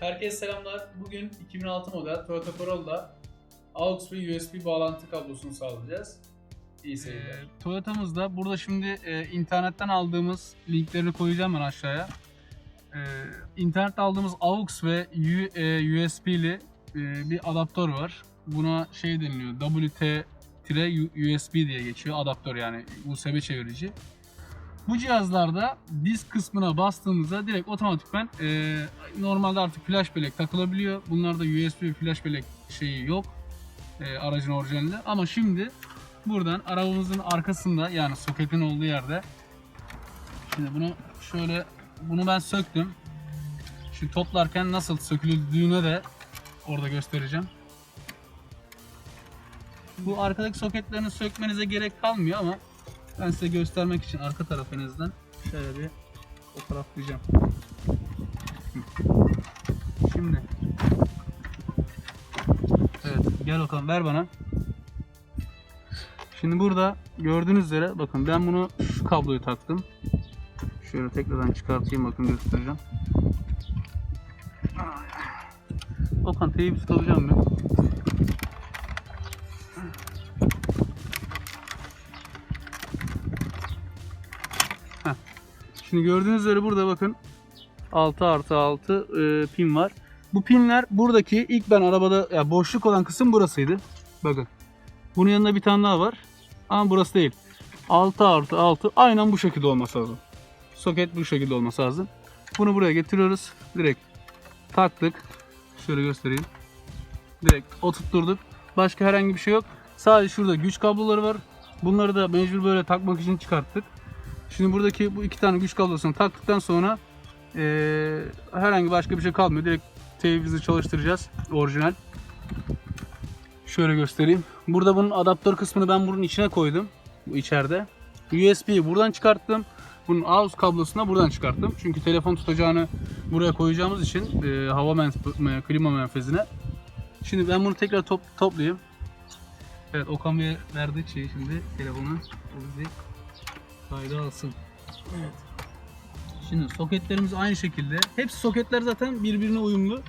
Herkese selamlar. Bugün 2006 model Toyota Corolla AUX ve USB bağlantı kablosunu sağlayacağız. İyi seyirler. Ee, Toyota'mızda burada şimdi e, internetten aldığımız linklerini koyacağım ben aşağıya. Ee, internette aldığımız AUX ve U- e, USB'li e, bir adaptör var. Buna şey deniliyor WT-USB diye geçiyor adaptör yani USB çevirici. Bu cihazlarda disk kısmına bastığımızda direkt otomatikman e, normalde artık flash bellek takılabiliyor. Bunlarda USB flash bellek şeyi yok e, aracın orijinalinde ama şimdi buradan arabamızın arkasında yani soketin olduğu yerde şimdi bunu şöyle bunu ben söktüm. Şimdi toplarken nasıl söküldüğünü de orada göstereceğim. Bu arkadaki soketlerini sökmenize gerek kalmıyor ama ben size göstermek için arka tarafınızdan şöyle bir fotoğraflayacağım. Şimdi Evet gel bakalım ver bana. Şimdi burada gördüğünüz üzere bakın ben bunu şu kabloyu taktım. Şöyle tekrardan çıkartayım bakın göstereceğim. Okan teybi tutacağım ben. Şimdi gördüğünüz üzere burada bakın 6 artı 6 e, pin var. Bu pinler buradaki ilk ben arabada ya boşluk olan kısım burasıydı. Bakın. Bunun yanında bir tane daha var. Ama burası değil. 6 artı 6 aynen bu şekilde olması lazım. Soket bu şekilde olması lazım. Bunu buraya getiriyoruz. Direkt taktık. Şöyle göstereyim. Direkt oturtturduk. Başka herhangi bir şey yok. Sadece şurada güç kabloları var. Bunları da mecbur böyle takmak için çıkarttık. Şimdi buradaki bu iki tane güç kablosunu taktıktan sonra eee, herhangi başka bir şey kalmıyor. Direkt teybimizi çalıştıracağız. Orijinal. Şöyle göstereyim. Burada bunun adaptör kısmını ben bunun içine koydum. Bu içeride. USB'yi buradan çıkarttım. Bunun AUX kablosunu da buradan çıkarttım. Çünkü telefon tutacağını buraya koyacağımız için e, hava menf- klima menfezine. Şimdi ben bunu tekrar top, toplayayım. Evet Okan Bey verdi şeyi şimdi telefona. Kayda alsın. Evet. Şimdi soketlerimiz aynı şekilde. Hepsi soketler zaten birbirine uyumlu.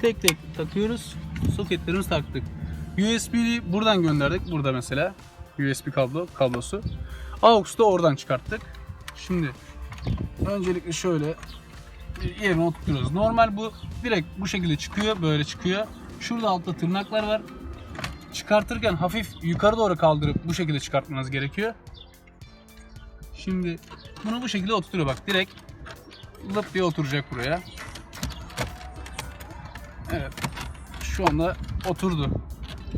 Tek tek takıyoruz. Soketlerimizi taktık. USB'yi buradan gönderdik. Burada mesela USB kablo kablosu. AUX'u da oradan çıkarttık. Şimdi öncelikle şöyle yerine oturtuyoruz. Normal bu direkt bu şekilde çıkıyor. Böyle çıkıyor. Şurada altta tırnaklar var. Çıkartırken hafif yukarı doğru kaldırıp bu şekilde çıkartmanız gerekiyor. Şimdi bunu bu şekilde oturtuyor bak direkt lıp diye oturacak buraya. Evet. Şu anda oturdu.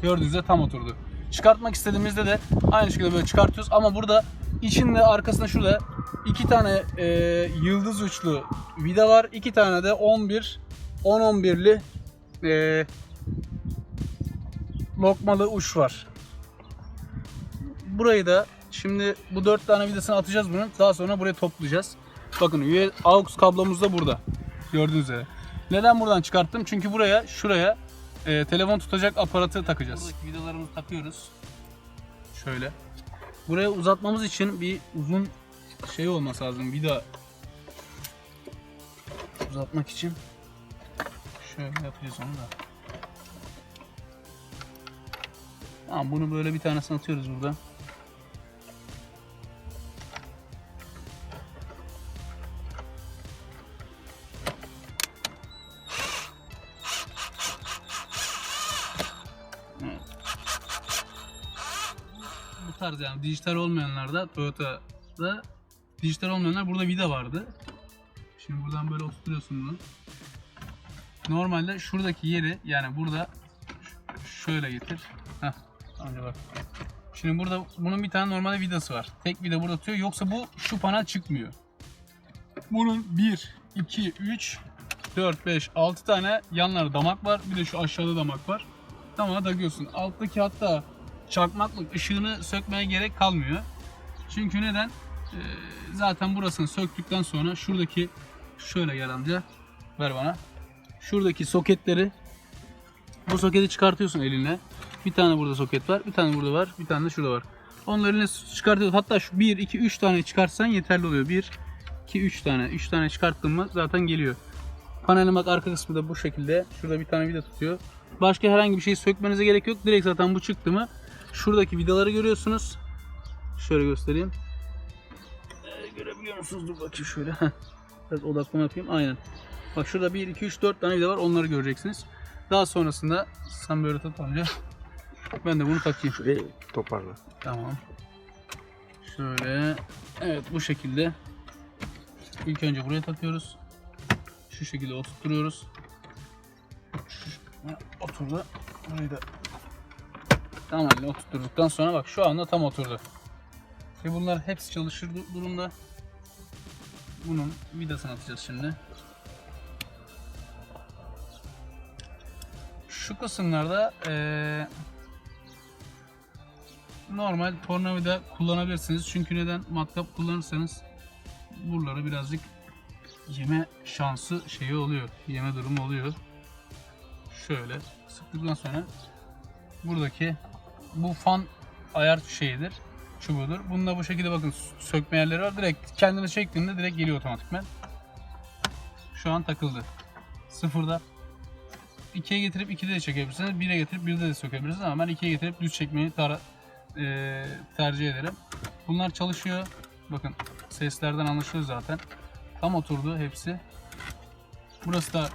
Gördüğünüzde tam oturdu. Çıkartmak istediğimizde de aynı şekilde böyle çıkartıyoruz ama burada içinde arkasında şurada iki tane e, yıldız uçlu vida var. iki tane de 11 10-11'li e, lokmalı uç var. Burayı da şimdi bu dört tane vidasını atacağız bunun. Daha sonra buraya toplayacağız. Bakın USB AUX kablomuz da burada. Gördüğünüz üzere. Neden buradan çıkarttım? Çünkü buraya, şuraya e, telefon tutacak aparatı takacağız. Buradaki vidalarımızı takıyoruz. Şöyle. Buraya uzatmamız için bir uzun şey olması lazım. Vida uzatmak için. Şöyle yapacağız onu da. Tamam bunu böyle bir tanesini atıyoruz burada. Bu tarz yani dijital olmayanlarda Toyota'da dijital olmayanlar burada vida vardı. Şimdi buradan böyle oturtuyorsun bunu. Normalde şuradaki yeri yani burada şöyle getir. Heh, önce bak. Şimdi burada bunun bir tane normalde vidası var. Tek vida burada tutuyor. Yoksa bu şu panel çıkmıyor. Bunun 1, 2, 3, 4, 5, 6 tane yanları damak var. Bir de şu aşağıda damak var. Tamam takıyorsun. Alttaki hatta çakmaklık ışığını sökmeye gerek kalmıyor. Çünkü neden? Ee, zaten burasını söktükten sonra şuradaki şöyle gel amca ver bana. Şuradaki soketleri bu soketi çıkartıyorsun eline. Bir tane burada soket var, bir tane burada var, bir tane de şurada var. Onları eline çıkartıyorsun. Hatta şu 1, 2, 3 tane çıkartsan yeterli oluyor. 1, 2, 3 tane. 3 tane çıkarttın mı zaten geliyor. panelin bak arka kısmı da bu şekilde. Şurada bir tane vida tutuyor. Başka herhangi bir şey sökmenize gerek yok. Direkt zaten bu çıktı mı şuradaki vidaları görüyorsunuz. Şöyle göstereyim. Ee, görebiliyor musunuz? Dur bakayım şöyle. Biraz odaklama yapayım. Aynen. Bak şurada 1, 2, 3, 4 tane vida var. Onları göreceksiniz. Daha sonrasında sen böyle tut amca. Ben de bunu takayım. Şurayı toparla. Tamam. Şöyle. Evet bu şekilde. İlk önce buraya takıyoruz. Şu şekilde oturtuyoruz. Şu, oturdu. Burayı da tamamen oturtturduktan sonra bak şu anda tam oturdu. Ve bunlar hepsi çalışır du- durumda. Bunun vidasını atacağız şimdi. Şu kısımlarda eee normal tornavida kullanabilirsiniz. Çünkü neden? Matkap kullanırsanız buraları birazcık yeme şansı şeyi oluyor. Yeme durumu oluyor. Şöyle sıktıktan sonra buradaki bu fan ayar şeyidir. Çubuğudur. Bunda bu şekilde bakın sökme yerleri var. Direkt kendini çektiğinde direkt geliyor otomatikman. Şu an takıldı. Sıfırda. 2'ye getirip 2'de de çekebilirsiniz. 1'e getirip 1'de de sökebilirsiniz ama ben 2'ye getirip düz çekmeyi tara e, tercih ederim. Bunlar çalışıyor. Bakın seslerden anlaşılıyor zaten. Tam oturdu hepsi. Burası da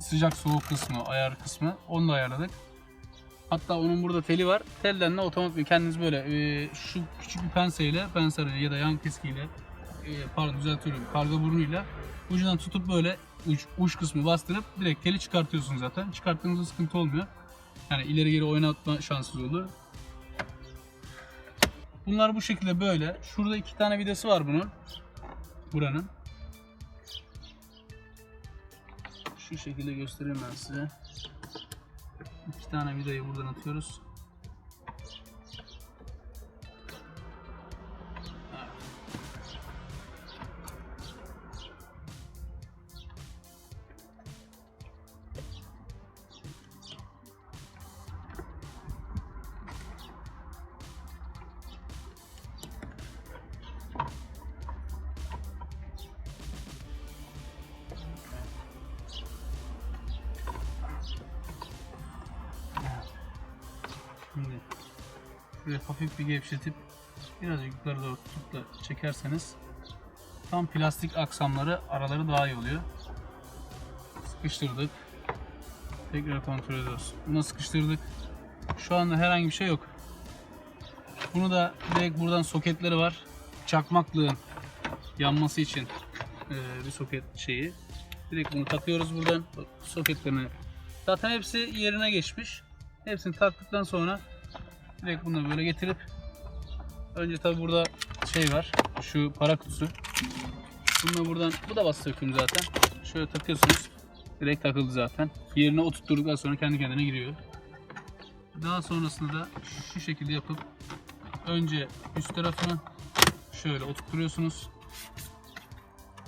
sıcak soğuk kısmı, ayar kısmı. Onu da ayarladık. Hatta onun burada teli var. Telden de otomatik kendiniz böyle e, şu küçük bir penseyle, pense ya da yan keskiyle e, pardon düzeltiyorum karga burnuyla ucundan tutup böyle uç, uç kısmı bastırıp direkt teli çıkartıyorsunuz zaten. Çıkarttığınızda sıkıntı olmuyor. Yani ileri geri oynatma şansınız olur. Bunlar bu şekilde böyle. Şurada iki tane vidası var bunun. Buranın. Şu şekilde göstereyim ben size. İki tane vidayı buradan atıyoruz. Şuraya hafif bir gevşetip biraz yukarı doğru tutup çekerseniz tam plastik aksamları araları daha iyi oluyor. Sıkıştırdık. Tekrar kontrol ediyoruz. Bunu sıkıştırdık. Şu anda herhangi bir şey yok. Bunu da direkt buradan soketleri var. Çakmaklığın yanması için eee, bir soket şeyi. Direkt bunu takıyoruz buradan. Bak, soketlerini. Zaten hepsi yerine geçmiş. Hepsini taktıktan sonra direkt bunu böyle getirip önce tabi burada şey var. Şu para kutusu. Bunu da buradan bu da bas söküm zaten. Şöyle takıyorsunuz. Direkt takıldı zaten. Yerine oturtturduktan sonra kendi kendine giriyor. Daha sonrasında da şu şekilde yapıp önce üst tarafını şöyle oturtuyorsunuz.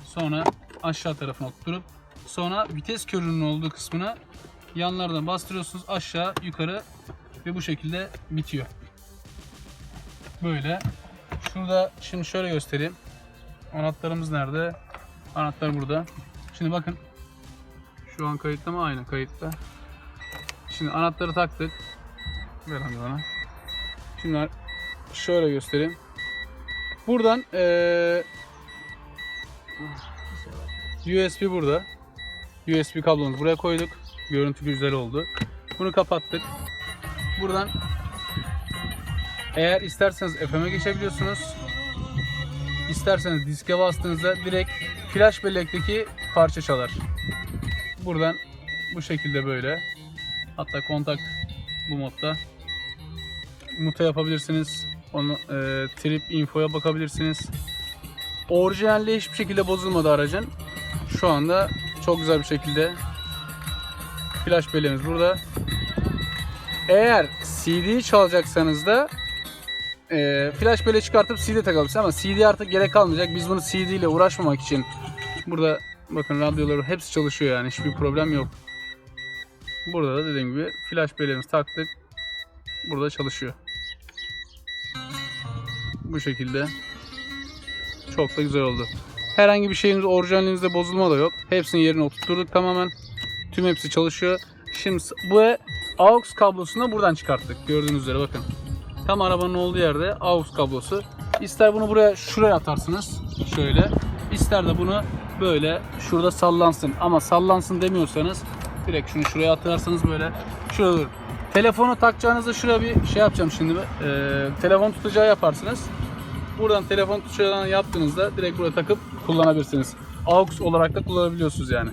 Sonra aşağı tarafına oturtup sonra vites körünün olduğu kısmına yanlardan bastırıyorsunuz aşağı yukarı ve bu şekilde bitiyor. Böyle. Şurada şimdi şöyle göstereyim. Anahtarımız nerede? Anahtar burada. Şimdi bakın. Şu an kayıtta mı? Aynen kayıtta. Şimdi anahtarı taktık. Ver abi bana. Şimdi şöyle göstereyim. Buradan eee USB burada. USB kablomuzu buraya koyduk. Görüntü güzel oldu. Bunu kapattık. Buradan eğer isterseniz FM'e geçebiliyorsunuz. İsterseniz diske bastığınızda direkt flash bellekteki parça çalar. Buradan bu şekilde böyle. Hatta kontak bu modda. Muta yapabilirsiniz. Onu e, trip infoya bakabilirsiniz. Orijinalde hiçbir şekilde bozulmadı aracın. Şu anda çok güzel bir şekilde flash belleğimiz burada. Eğer CD çalacaksanız da e, flash belle çıkartıp CD takabilirsiniz ama CD artık gerek kalmayacak. Biz bunu CD ile uğraşmamak için burada bakın radyoları hepsi çalışıyor yani hiçbir problem yok. Burada da dediğim gibi flash belleğimizi taktık. Burada çalışıyor. Bu şekilde. Çok da güzel oldu. Herhangi bir şeyiniz orijinalinizde bozulma da yok. Hepsini yerine oturtturduk tamamen. Tüm hepsi çalışıyor. Şimdi bu AUX kablosunu da buradan çıkarttık. Gördüğünüz üzere bakın. Tam arabanın olduğu yerde AUX kablosu. İster bunu buraya şuraya atarsınız. Şöyle. İster de bunu böyle şurada sallansın. Ama sallansın demiyorsanız direkt şunu şuraya atarsanız böyle şurada durur. Telefonu takacağınızda şuraya bir şey yapacağım şimdi. Ee, telefon tutacağı yaparsınız. Buradan telefon tutacağını yaptığınızda direkt buraya takıp kullanabilirsiniz. AUX olarak da kullanabiliyorsunuz yani.